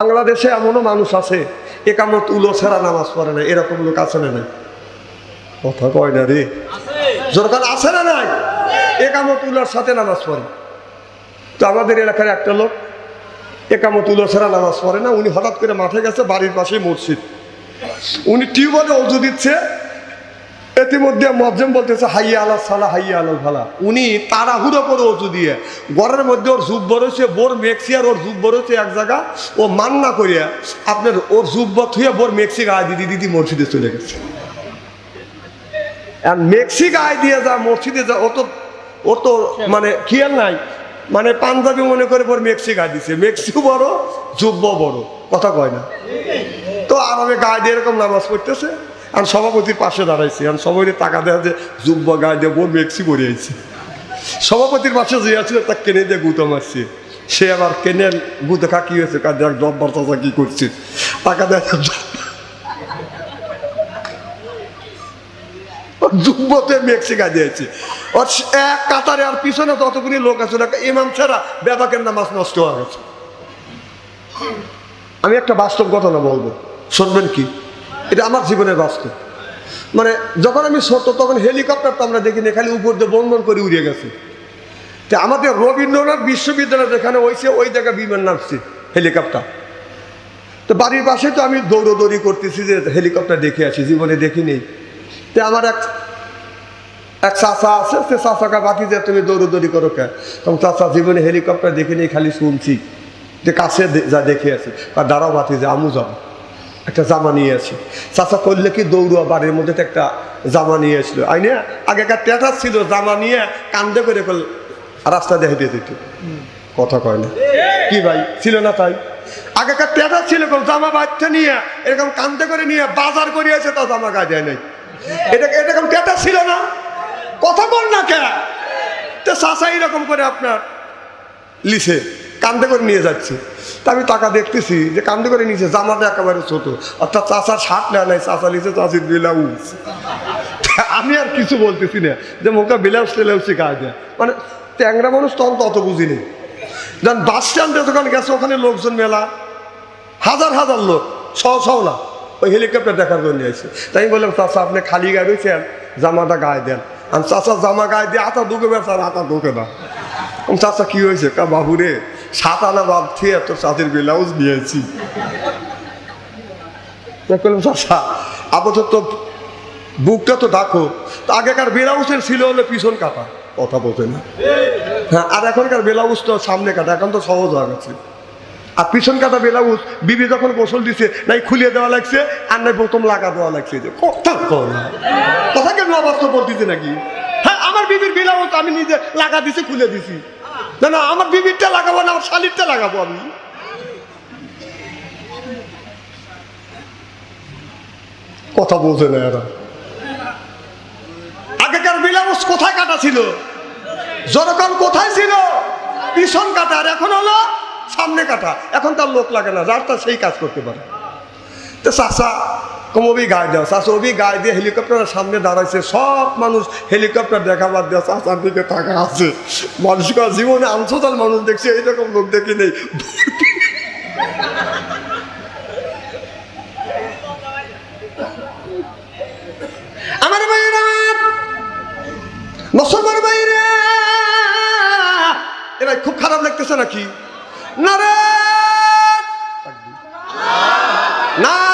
বাংলাদেশে এমনও মানুষ আছে একামত উলো ছাড়া নামাজ পড়ে না এরকম লোক আছে না নাই? কথা কয় না রে। যখন আছে না নাই? একামত উলোর সাথে নামাজ পড়ে। তো আমাদের এলাকার একটা লোক একামত উলো ছাড়া নামাজ পড়ে না, উনি হঠাৎ করে মাঠে গেছে, বাড়ির পাশেই মসজিদ। উনি টিউবওয়েলে অজু দিচ্ছে ইতিমধ্যে মজ্জম বলতেছে, হাইয়া আলা সালা, হাইয়া আলাল ভালা উনি তাড়াহুড়ো করে অজু দিয়ে, ঘরের মধ্যে ওর জুব বড়ছে, বোর মেক্সি আর ওর জুব বড়ছে এক জায়গা, ও মান্না করিয়া আপনার ওর জুব্ব থুয়ে বোর মেক্সি গায়ে দিদি দিদি মসজিদে চলে গেছে। আর মেক্সি গায়ে দিয়ে যা মসজিদে যা, ও তো ও তো মানে খেয়াল নাই। মানে পাঞ্জাবি মনে করে পর মেক্সি গায়ে দিছে। মেক্সিও বড় জুব্ব বড়, কথা কয় না। তো আর আমি গায়ে দিয়ে এরকম নামাজ পড়তেছে। আর সভাপতির পাশে দাঁড়াইছি। আর সবাই টাকা দেওয়া যে যুব্ব গায়ে দিয়ে বোন মেক্সি পরিয়েছে সভাপতির পাশে যে আছে তা কেনে দিয়ে গুতো মারছে। সে আবার কেনে গুতো খা কি হয়েছে কাজ দেখ জব্বার চাচা কি করছে? টাকা দেয় যুব্বতে মেক্সিকা দিয়েছে ওর এক কাতারে আর পিছনে ততগুলি লোক আছে না ইমাম ছাড়া বেবাকের নামাজ নষ্ট হয়ে গেছে। আমি একটা বাস্তব ঘটনা বলব। শুনবেন কি? এটা আমার জীবনের বাস্তব মানে যখন আমি ছোট, তখন হেলিকপ্টার তো আমরা দেখিনি, খালি উপর দিয়ে বন্ধন করে উড়িয়ে গেছে। তা আমাদের রবীন্দ্রনাথ বিশ্ববিদ্যালয় যেখানে হয়েছে, ওই জায়গায় বিমান নামছে হেলিকপ্টার তো বাড়ির পাশে তো আমি দৌড়োদৌড়ি করতেছি যে হেলিকপ্টার দেখে আসি, জীবনে দেখিনি। তো আমার এক এক চাষা আছে, সে চাষাকে বাকি যে তুমি দৌড়োদৌড়ি করো কে? তখন চাষা জীবনে হেলিকপ্টার দেখিনি, খালি শুনছি। যে কাছে যা দেখে আছে আর দাঁড়াও বাতি যে, আমু যাব একটা জামা নিয়ে আসি চাষা করলে কি দৌড়ুয়া বাড়ির মধ্যে একটা জামা নিয়ে আসলো আইনে আগেকার টেটার ছিল জামা নিয়ে কান্দে করে রাস্তা দেখে দিয়ে দিত কথা কয় না। কি ভাই, ছিল না তাই? আগেকার টেটার ছিল জামা বাচ্চা নিয়ে, এরকম কান্দে করে নিয়ে বাজার করিয়েছে তা জামা গায়ে দেয় নাই। এটা এরকম টেটার ছিল না? কথা বল না কে? তো চাষা এরকম করে আপনার লিসে কান্দে করে নিয়ে যাচ্ছে। তা আমি টাকা দেখতেছি যে কান্দে করে নিয়েছে, জামাটা একেবারে ছোট। অর্থাৎ চাষার শার্ট নেয় নাই চাষা লিখে চাষির ব্লাউজ। আমি আর কিছু বলতেছি না, যে মুখে ব্লাউজ টেলাউজ গায়ে দেয়। মানে ট্যাংরা মানুষ তখন তো অত বুঝিনি। যখন বাস স্ট্যান্ডে যখন গেছে, ওখানে লোকজন মেলা। হাজার হাজার লোক ছ ছ না। ওই হেলিকপ্টার দেখার জন্য আসছে তাই আমি বললাম চাষা আপনি খালি গায়ে রয়েছেন, জামাটা গায়ে দেন। আর চাষা জামা গায়ে দিয়ে আতা ঢুকে বেড়াচ্ছে আর আতা ঢুকে না চাচা, কি হয়েছে? কা বাবু রে সাত আনা বাদ থেকে তোর চাষের ব্লাউজ নিয়েছি আপাতত বুকটা তো ডাকো। আগেকার ব্লাউজের ছিল হলে পিছন কাটা, কথা বলতে না। হ্যাঁ আর এখনকার ব্লাউজ তো সামনে কাটা, এখন তো সহজ হয়ে গেছে। আর পিছন কাটা ব্লাউজ, বিবি যখন গোসল দিছে, নাই খুলিয়ে দেওয়া লাগছে, আর নাই প্রথম লাগা দেওয়া লাগছে। যে কথা না। কথা কেন অবাস্তব বলতেছে নাকি? হ্যাঁ আমার বিবির ব্লাউজ আমি নিজে লাগা দিছি, খুলে দিছি। না না, আমার বিবিরটা লাগাবো না, আমার শালিরটা লাগাবো আমি। কথা বলছে না এরা। আগেকার ব্লাউজ কোথায় কাটা ছিল? জনগণ কোথায় ছিল? পিছন কাটা, আর এখন হলো সামনে কাটা। এখন তার লোক লাগে না, যার তার সেই কাজ করতে পারে। তো চাষা কমবি গায়ে দেওয়া। চাষা ওবি গায়ে দিয়ে হেলিকপ্টারের সামনে দাঁড়াইছে। সব মানুষ হেলিকপ্টার দেখাবার দেওয়া। চাষার দিকে টাকা আছে। মানুষকে জীবনে আনছোতাল মানুষ দেখছে, এইরকম লোক দেখি নেই। এরা খুব খারাপ লাগতেছে নাকি? না রে নারাই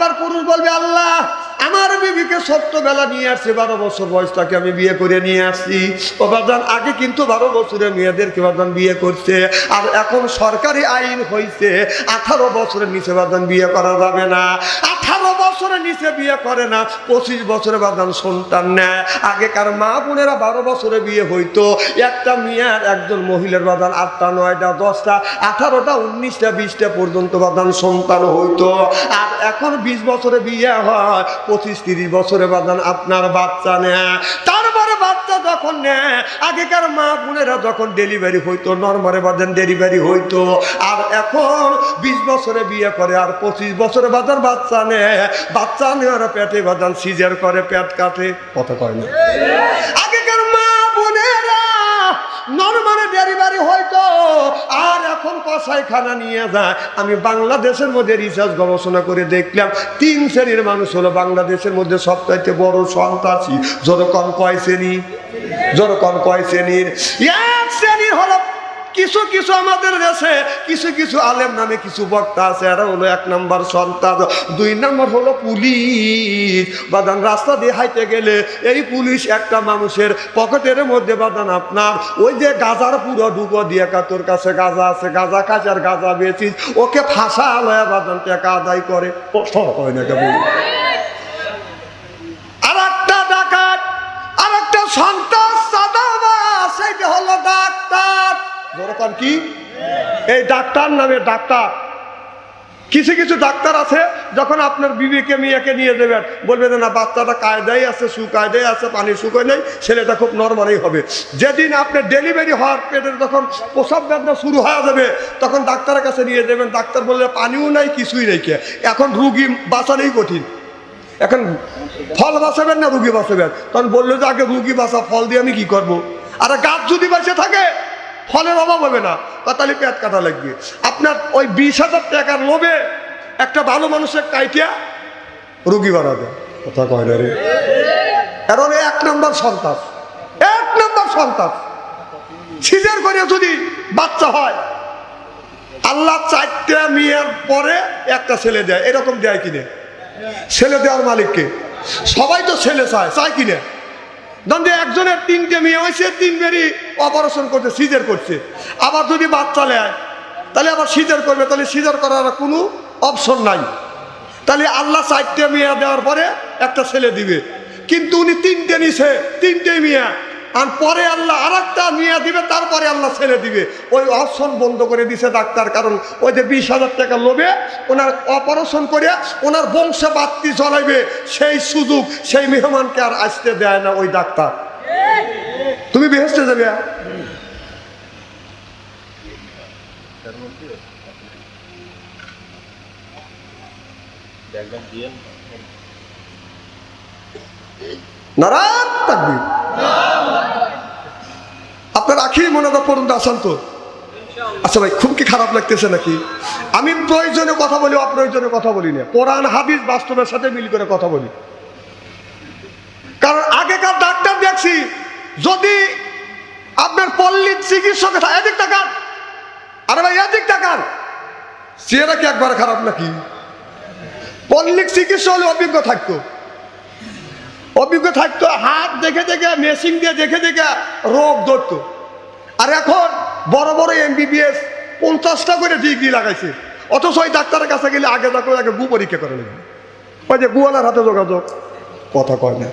এবার পুরুষ বলবে আল্লাহ আমার বিবিকে ছোট্টবেলা নিয়ে আসছে, বারো বছর বয়স তাকে আমি বিয়ে করে নিয়ে আসছি। ও বাজান আগে কিন্তু বারো বছরের মেয়েদেরকে বাজান বিয়ে করছে, আর এখন সরকারি আইন হয়েছে আঠারো বছরের নিচে বাজান বিয়ে করা যাবে না। আঠারো বছরের নিচে বিয়ে করে না, পঁচিশ বছরে বাজান সন্তান নেয়। আগেকার মা বোনেরা বারো বছরে বিয়ে হইতো, একটা মেয়ের একজন মহিলার বাদান আটটা, নয়টা, দশটা, আঠারোটা, উনিশটা, বিশটা পর্যন্ত বাদান সন্তান হইতো। আর এখন বিশ বছরে বিয়ে হয় পঁচিশ তিরিশ বছরে বাদান আপনার বাচ্চা নেয়। তারপরে বাচ্চা যখন নেয় আগেকার মা বোনেরা যখন ডেলিভারি হইতো নর্মালে বাজান ডেলিভারি হইতো। আর এখন বিশ বছরে বিয়ে করে আর পঁচিশ বছরে বাজার বাচ্চা নেয়। বাচ্চা নেওয়ার পেটে বাজান সিজার করে পেট কাটে। কথা কয় না? আগেকার মা বোনেরা নর্মালে ডেলিভারি হইতো। এখন নিয়ে যায়। আমি বাংলাদেশের মধ্যে রিসার্চ গবেষণা করে দেখলাম, তিন শ্রেণির মানুষ হলো বাংলাদেশের মধ্যে সবচাইতে বড় সন্ত্রাসী। যত কম কয় শ্রেণি? যত কম কয় শ্রেণির? এক শ্রেণির হলো কিছু কিছু আমাদের দেশে কিছু কিছু আলেম নামে কিছু বক্তা আছে, এরা হলো এক নম্বর সন্তান। দুই নম্বর হলো পুলিশ। বাদান রাস্তা দিয়ে হাইতে গেলে এই পুলিশ একটা মানুষের পকেটের মধ্যে বাদান আপনার, ওই যে গাজার পুরো ডুবো দিয়ে কা তোর কাছে গাজা আছে, গাজা খাস আর গাজা বেচিস, ওকে ফাঁসা আলয়া বাদান টাকা আদায় করে। হয় না কেমন? যেরকম কি? এই ডাক্তার নামে ডাক্তার। কিছু কিছু ডাক্তার আছে, যখন আপনার বিবিকে, মেয়েকে নিয়ে দেবেন বলবে যে, না, বাচ্চাটা কায়দায় আছে, সুকায়দায় আছে, পানি শুকোয় নেই, ছেলেটা খুব নর্মালই হবে। যেদিন আপনার ডেলিভারি হওয়ার পেটের যখন প্রসব বেদনা শুরু হয়ে যাবে, তখন ডাক্তারের কাছে নিয়ে দেবেন ডাক্তার বললে, পানিও নাই, কিছুই নেই কে? এখন রুগী বাঁচানোই কঠিন। এখন ফল বাঁচাবেন না, রুগী বাঁচাবেন? তখন বলল যে, আগে রুগী বাঁচা, ফল দিয়ে আমি কি করব। আর গাছ যদি বাঁচে থাকে ফলের অভাব হবে না। তাহলে পেট কাটা লাগবে। আপনার ওই বিশ হাজার টাকার লোভে একটা ভালো মানুষের কাইটিয়া রুগী বানাবে। কথা কয় না রে। কারণ এক নম্বর সন্তান। এক নম্বর সন্তান। সিজার করে যদি বাচ্চা হয়, আল্লাহ চারটে মেয়ের পরে একটা ছেলে দেয়। এরকম দেয় কিনে? ছেলে দেওয়ার মালিককে। সবাই তো ছেলে চায় চায় কিনে? যে একজনের তিনটে মেয়ে হয়েছে মেয়েরই অপারেশন করছে সিজার করছে। আবার যদি বাচ্চা নেয়, তাহলে আবার সিজার করবে, তাহলে সিজার করার কোনো অপশন নাই। তাহলে আল্লাহ চারটে মেয়ে দেওয়ার পরে একটা ছেলে দিবে। কিন্তু উনি তিনটে নিছে তিনটে মেয়ে। আর পরে আল্লাহ আর একটা মেয়ে দিবে, তারপরে আল্লাহ ছেড়ে দিবে। ওই অপশন বন্ধ করে দিছে ডাক্তার, কারণ ওই যে বিশ হাজার টাকা লোভে ওনার অপারেশন করে ওনার বংশ বাত্তি চলাইবে সেই সুযোগ সেই মেহমানকে আর আসতে দেয় না ওই ডাক্তার। তুমি বেহেস্তে যাবে? নারায়ণ থাকবি। আপনার আখি মনোদা পর্যন্ত আসান তো? আচ্ছা ভাই, খুব কি খারাপ লাগতেছে নাকি? আমি প্রয়োজনে কথা বলি, অপ্রয়োজনে কথা বলি না। কোরআন হাবিজ বাস্তবের সাথে মিল করে কথা বলি। কারণ আগেকার ডাক্তার দেখছি, যদি আপনার পল্লীর চিকিৎসক এদিক টাকান আরে ভাই এদিক টাকান চেহারা কি একবার খারাপ নাকি? পল্লিক চিকিৎসা হলে অভিজ্ঞ থাকতো। অভিজ্ঞ থাকতো, হাত দেখে দেখে, মেশিন দিয়ে দেখে দেখে রোগ ধরতো। আর এখন বড় বড় এমবিবিএস পঞ্চাশটা করে ডিগ্রি লাগাইছে। অথচ ওই ডাক্তারের কাছে গেলে আগে দেখো আগে গু পরীক্ষা করে নেবে। ওই যে গুয়ালার হাতে যোগাযোগ। কথা কয় না।